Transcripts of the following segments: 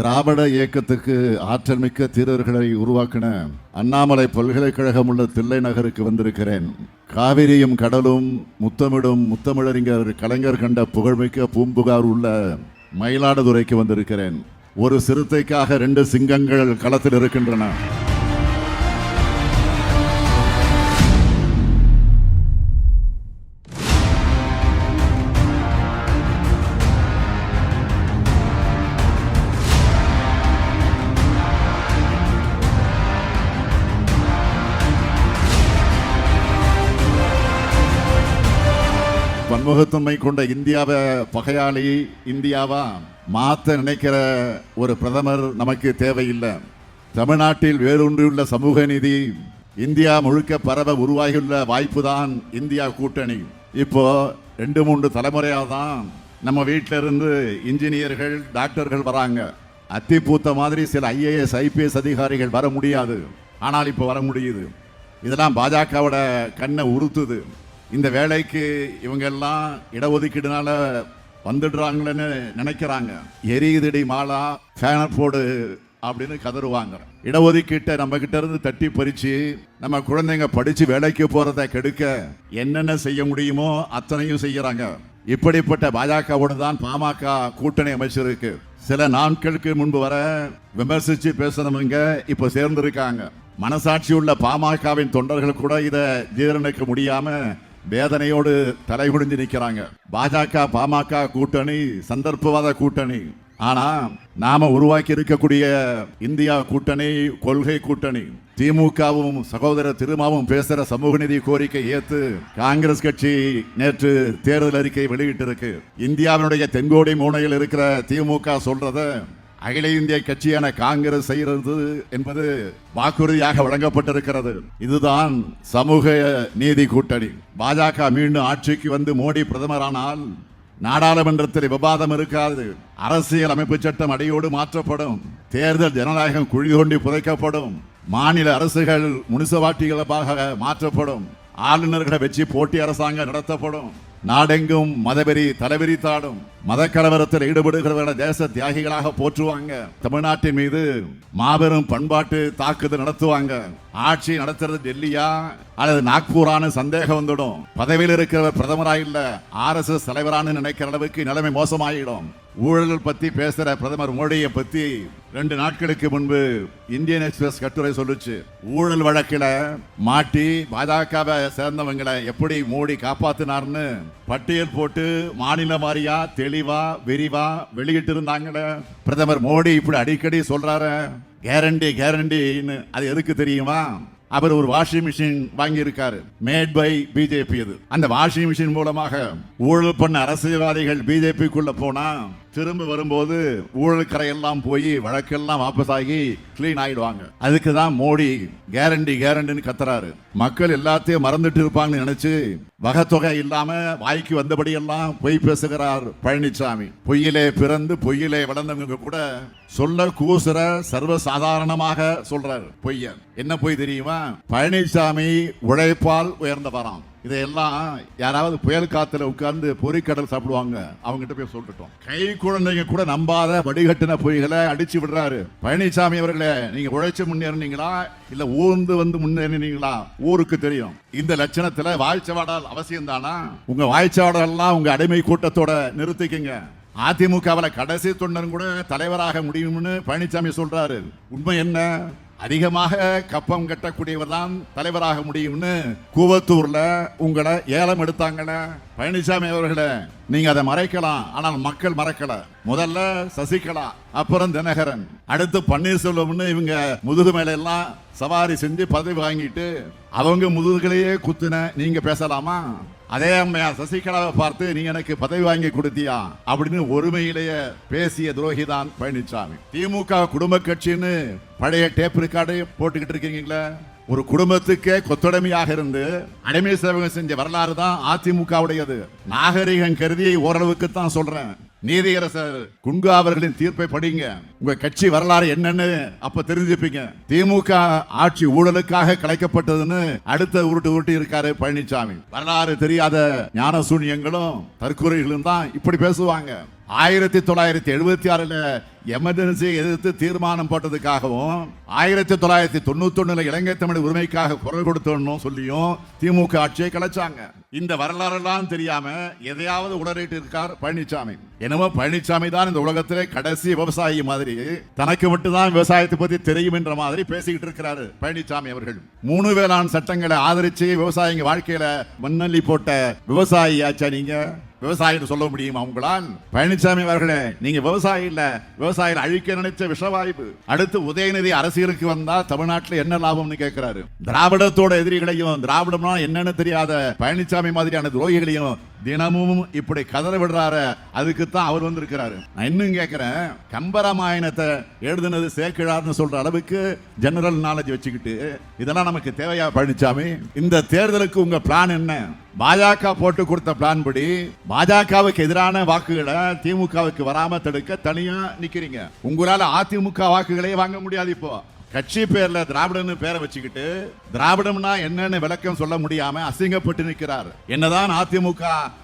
திராவிட இயக்கத்துக்கு ஆற்றல் மிக்க தீரர்களை உருவாக்கின அண்ணாமலை பல்கலைக்கழகம் உள்ள தில்லை நகருக்கு வந்திருக்கிறேன். காவிரியும் கடலும் முத்தமிடும் முத்தமிழறிஞர் கலைஞர் கண்ட புகழ்மிக்க பூம்புகார் உள்ள மயிலாடுதுறைக்கு வந்திருக்கிறேன். ஒரு சிறுத்தைக்காக ரெண்டு சிங்கங்கள் களத்தில் இருக்கின்றன. பன்முகத்தன்மை கொண்ட இந்தியாவை பகையாளி இந்தியாவா? மாற்ற நினைக்கிற ஒரு பிரதமர் நமக்கு தேவையில்லை. தமிழ்நாட்டில் வேரூன்றியுள்ள சமூக நீதி இந்தியா முழுக்க பரவ உருவாகியுள்ள வாய்ப்பு தான் இந்தியா கூட்டணி. இப்போ ரெண்டு மூன்று தலைமுறையாக தான் நம்ம வீட்டிலிருந்து இன்ஜினியர்கள் டாக்டர்கள் வராங்க. அத்தி பூத்த மாதிரி சில ஐஏஎஸ் ஐபிஎஸ் அதிகாரிகள் வர முடியாது. ஆனால் இப்போ வர முடியுது. இதெல்லாம் பாஜகவோட கண்ணை உறுத்துது. இந்த வேலைக்கு இவங்க எல்லாம் இடஒதுக்கீடுனால வந்துடுறாங்களேன்னு நினைக்கிறாங்க. எரியுதடி மாலா ஃபேனர் போடு அப்படின்னு கதறுவாங்க. இடஒதுக்கீட்டை நம்ம கிட்ட இருந்து தட்டி பறிச்சு நம்ம குழந்தைங்க படிச்சு வேலைக்கு போறதை கெடுக்க என்னென்ன செய்ய முடியுமோ அத்தனையும் செய்யறாங்க. இப்படிப்பட்ட பாஜகவோடு தான் பாமக கூட்டணி அமைச்சிருக்கு. சில நாட்களுக்கு முன்பு வர விமர்சிச்சு பேசுனவங்க இப்ப சேர்ந்திருக்காங்க. மனசாட்சி உள்ள பாமகவின் தொண்டர்கள் கூட இதை ஜீரணிக்க முடியாம வேதனையோடு தலைகுனிஞ்சு நிற்கிறாங்க. பாஜக பாமக கூட்டணி சந்தர்ப்பவாத கூட்டணி. ஆனா நாம உருவாக்கி இருக்கக்கூடிய இந்தியா கூட்டணி கொள்கை கூட்டணி திமுகவும் சகோதரர் திருமாவும் பேசுற சமூக நிதி கோரிக்கை ஏத்து காங்கிரஸ் கட்சி நேற்று தேர்தல் அறிக்கை வெளியிட்டிருக்கு. இந்தியாவினுடைய தென்கோடி மூனையில் இருக்கிற திமுக சொல்றத அகில இந்திய கட்சியான காங்கிரஸ் செய்கிறது என்பது வாக்குறுதியாக வழங்கப்பட்டிருக்கிறது. இதுதான் சமூக நீதி கூட்டணி. பாஜக மீண்டும் ஆட்சிக்கு வந்து மோடி பிரதமரானால் நாடாளுமன்றத்தில் விவாதம் இருக்காது. அரசியல் அமைப்பு சட்டம் அடியோடு மாற்றப்படும். தேர்தல் ஜனநாயகம் குழி தோண்டி புதைக்கப்படும். மாநில அரசுகள் முனிசபாட்டிகளாக மாற்றப்படும். ஆளுநர்களை வச்சு போட்டி அரசாங்கம் நடத்தப்படும். நாடெங்கும் மதவெறி தலைவெறி தாடும் மத கலவரத்தில் ஈடுபடுகிறவர்களை தேச தியாகிகளாக போற்றுவாங்க. தமிழ்நாட்டின் மீது மாபெரும் பண்பாட்டு தாக்குதல் நடத்துவாங்க. ஆட்சி நடத்துறது டெல்லியா அல்லது நாக்பூரான சந்தேகம் வந்துடும். பதவியில் இருக்கிறவர் பிரதமராக இல்ல ஆர் எஸ் எஸ் தலைவரானு நினைக்கிற அளவுக்கு நிலைமை மோசமாயிடும். ஊழல்கள் பற்றி பேசுகிற பிரதமர் மோடியை பற்றி ரெண்டு நாட்களுக்கு முன்பு இந்தியன் எக்ஸ்பிரஸ் கட்டுரை சொல்லுச்சு. ஊழல் வழக்கில் மாட்டி பாஜகவை சேர்ந்தவங்களை எப்படி மோடி காப்பாத்தினார்னு பட்டியல் போட்டு மாநில வாரியா தெளிவா விரிவா வெளியிட்டு இருந்தாங்களே பிரதமர் மோடி இப்படி அடிக்கடி சொல்றாரு. கேரண்டி கேரண்டின்னு அது எதுக்கு தெரியுமா? அவர் ஒரு வாஷிங் மிஷின் வாங்கியிருக்காரு. மேட் பை பிஜேபி அது அந்த வாஷிங் மிஷின் மூலமாக ஊழல் பண்ண அரசியல்வாதிகள் பிஜேபிக்குள்ள போனா திரும்ப வரும்போது ஊழல்கரையெல்லாம் போய் வழக்கெல்லாம் வாபஸ் ஆகி கிளீன் ஆகிடுவாங்க அதுக்கு தான் மோடி கேரண்டி கேரண்டின்னு கத்துறாரு. மக்கள் எல்லாத்தையும் மறந்துட்டு இருப்பாங்கன்னு நினைச்சு வகத்தொகை இல்லாம வாய்க்கு வந்தபடியெல்லாம் பொய் பேசுகிறார் பழனிசாமி பொய்யிலே பிறந்து பொய்யிலே வளர்ந்தவங்க கூட சொல்ல கூசுற சர்வ சாதாரணமாக சொல்றாரு பொய்ய என்ன பொய் தெரியுமா? பழனிசாமி உழைப்பால் உயர்ந்தவராம். இதையெல்லாம் யாராவது புயல் காத்துல உட்கார்ந்து பொறிக்கடல் சாப்பிடுவாங்க. அவங்ககிட்ட போய் சொல்லிட்டோம் கை குழந்தைங்க கூட நம்பாத வடிகட்டின பொய்களை அடிச்சு விடுறாரு. பழனிசாமி அவர்களே நீங்க உழைச்சு முன்னேறினீங்களா? இல்ல ஊர்ந்து வந்து முன்னேறினீங்களா? ஊருக்கு தெரியும். இந்த லட்சணத்துல வாய்ச்சவாடல் அவசியம் தானா உங்க வாய்ச்சவாடலாம் உங்க அடிமை கூட்டத்தோட நிறுத்திக்கங்க. அதிமுகவில் கடைசி தொண்டரும் கூட தலைவராக முடியும்னு பழனிசாமி சொல்றாரு. உண்மை என்ன? அதிகமாக கப்பம் கட்டக்கூடியவர் தான் தலைவராக முடியும்னு கூவத்தூர்ல உங்களை ஏலம் எடுத்தாங்கல்ல? பழனிசாமி அவர்களே நீங்க அதை மறைக்கலாம். ஆனால் மக்கள் மறக்கல. முதல்ல சசிகலா அப்புறம் தினகரன். அடுத்து பன்னீர்செல்வம்னு இவங்க முதுகு மேல எல்லாம் சவாரி செஞ்சு பதவி வாங்கிட்டு அவங்க முதுகுலையே குத்துன நீங்க பேசலாமா? அதே அம்மையா சசிகலாவை பார்த்து நீ எனக்கு பதவி வாங்கி கொடுத்தியா? அப்படின்னு ஒருமையிலேயே பேசிய துரோகி தான் பழனிசாமி திமுக குடும்ப கட்சின்னு பழைய டேப் ரெக்கார்டு போட்டுக்கிட்டு இருக்கீங்களா? ஒரு குடும்பத்துக்கே கொத்தடைமையாக இருந்து அடிமை சேவகம் செஞ்ச வரலாறு தான் அதிமுகவுடையது. நாகரிகம் கருதி ஓரளவுக்கு தான் சொல்றேன். நீதியரசர் குன்கா அவர்களின் தீர்ப்பை படிங்க. உங்க கட்சி வரலாறு என்னன்னு அப்ப தெரிஞ்சுப்பீங்க. திமுக ஆட்சி ஊழலுக்காக கலைக்கப்பட்டதுன்னு அடுத்த உருட்டு உருட்டி இருக்காரு பழனிசாமி வரலாறு தெரியாத ஞான சூன்யங்களும் தற்கொலைகளும் தான் இப்படி பேசுவாங்க. ஆயிரத்தி தொள்ளாயிரத்தி எழுபத்தி ஆறுல எமர்ஜென்சி எதிர்த்து தீர்மானம் போட்டதுக்காகவும் ஆயிரத்தி தொள்ளாயிரத்தி தொண்ணூத்தி ஒண்ணுல இலங்கை தமிழ் உரிமைக்காக குரல் கொடுத்தோம்னு சொல்லியும் திமுக ஆட்சியை கலைச்சாங்க. இந்த வரலாறெல்லாம் தெரியாம எதையாவது உளறிட்டு இருக்கார் பழனிசாமி என்னமோ பழனிசாமி தான் இந்த உலகத்திலே கடைசி விவசாயி மாதிரி. தனக்கு மட்டும்தான் விவசாயத்தை பத்தி தெரியும் என்ற மாதிரி பேசிக்கிட்டு இருக்கிறாரு பழனிசாமி அவர்கள். மூணு வேளாண் சட்டங்களை ஆதரிச்சு விவசாயிங்க வாழ்க்கையில மண்ணள்ளி போட்ட விவசாயி ஆச்சா நீங்க? விவசாயின்னு சொல்ல முடியுமா உங்களால்? பழனிசாமி அவர்களே நீங்க விவசாயி இல்ல விவசாயிகள் அழிக்க நினைச்ச விஷவாய்ப்பு. அடுத்து உதயநிதி அரசியலுக்கு வந்தா தமிழ்நாட்டுல என்ன லாபம்னு கேட்கிறாரு. திராவிடத்தோட எதிரிகளையும் திராவிடம்னா என்னன்னு தெரியாத பழனிசாமி மாதிரியான துரோகிகளையும் தினமும் இப்படி கதற விடுறாரு அதுக்கு தான் அவர் வந்திருக்கிறாரு. நான் இன்னும் கேட்கிறேன் கம்பராமாயணத்தை எழுதுனது சேக்கிழார்னு சொல்ற அளவுக்கு ஜெனரல் நாலேஜ் வச்சுக்கிட்டு இதெல்லாம் நமக்கு தேவையா பழனிசாமி இந்த தேர்தலுக்கு உங்க பிளான் என்ன? பாஜக போட்டு கொடுத்த பிளான் படி பாஜகவுக்கு எதிரான வாக்குகளை திமுகவுக்கு வராம தடுக்க தனியா நிக்கிறீங்க. உங்களால அதிமுக வாக்குகளே வாங்க முடியாது இப்போ. கட்சி பேர்ல திராவிடன்னு பேரை வச்சுக்கிட்டு திராவிடம்னா என்னன்னு விளக்கம் சொல்ல முடியாம அசிங்கப்பட்டு நிற்கிறார். என்னதான் அதிமுக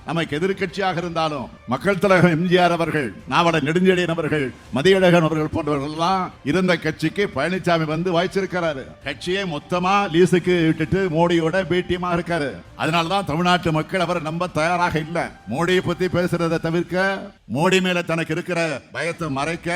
நமக்கு எதிர்க்கட்சியாக இருந்தாலும் மக்கள் தலைவர் எம்ஜிஆர் அவர்கள் நாவட நெடுஞ்செழியன் அவர்கள் மதியழகன் அவர்கள் போன்றவர்கள் எல்லாம் இருந்த கட்சிக்கு பழனிசாமி வந்து வாய்ச்சிருக்கிறாரு. கட்சியை மொத்தமா லீஸுக்கு விட்டுட்டு மோடியோட பேட்டியமா இருக்காரு. அதனாலதான் தமிழ்நாட்டு மக்கள் அவரை நம்ப தயாராக இல்லை. மோடியை பத்தி பேசுறதை தவிர்க்க மோடி மேல தனக்கு இருக்கிற பயத்தை மறைக்க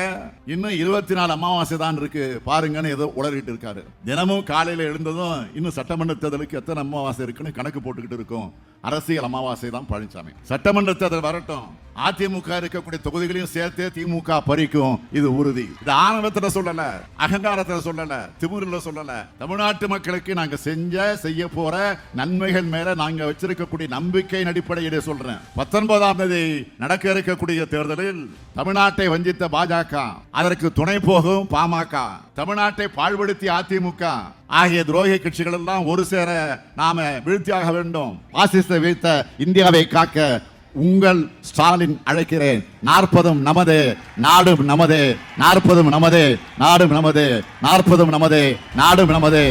இன்னும் இருபத்தி நாலு அமாவாசை தான் இருக்கு. பாருங்கன்னு ஏதோ உளறிட்டு இருக்காரு. தினமும் காலையில் எழுந்ததும் இன்னும் சட்டமன்ற தேர்தலுக்கு எத்தனை அமாவாசை இருக்குன்னு கணக்கு போட்டுக்கிட்டு இருக்கும். அரசியல் அமாவாசை தான் பழனிசாமி. சட்டமன்ற தேர்தல் வரட்டும். அதிமுக இருக்கக்கூடிய தொகுதிகளையும் சேர்த்தே திமுக பறிக்கும். இது உறுதி. இது ஆணவத்துல சொல்லல அகங்காரத்துல சொல்லல திமுறில் சொல்லல. தமிழ்நாட்டு மக்களுக்கு நாங்க செஞ்ச செய்ய போற நன்மைகள் மேல நாங்க வச்சிருக்கக்கூடிய நம்பிக்கையின் அடிப்படையிலே சொல்றேன். பத்தொன்பதாம் தேதி நடக்க இருக்கக்கூடிய தேர்தலில் தமிழ்நாட்டை வஞ்சித்த பாஜக அதற்கு துணை போகும் பாமக தமிழ்நாட்டை பாழ்படுத்தி அதிமுக ஆகிய துரோகி கட்சிகள் எல்லாம் ஒரு சேர நாம வீழ்த்தியாக வேண்டும். பாசிச வீழ்த்த இந்தியாவை காக்க உங்கள் ஸ்டாலின் அழைக்கிறேன். நாற்பதும் நமது நாடும் நமது நாற்பதும் நமது நாடும் நமது நாற்பதும் நமது நாடும் நமது.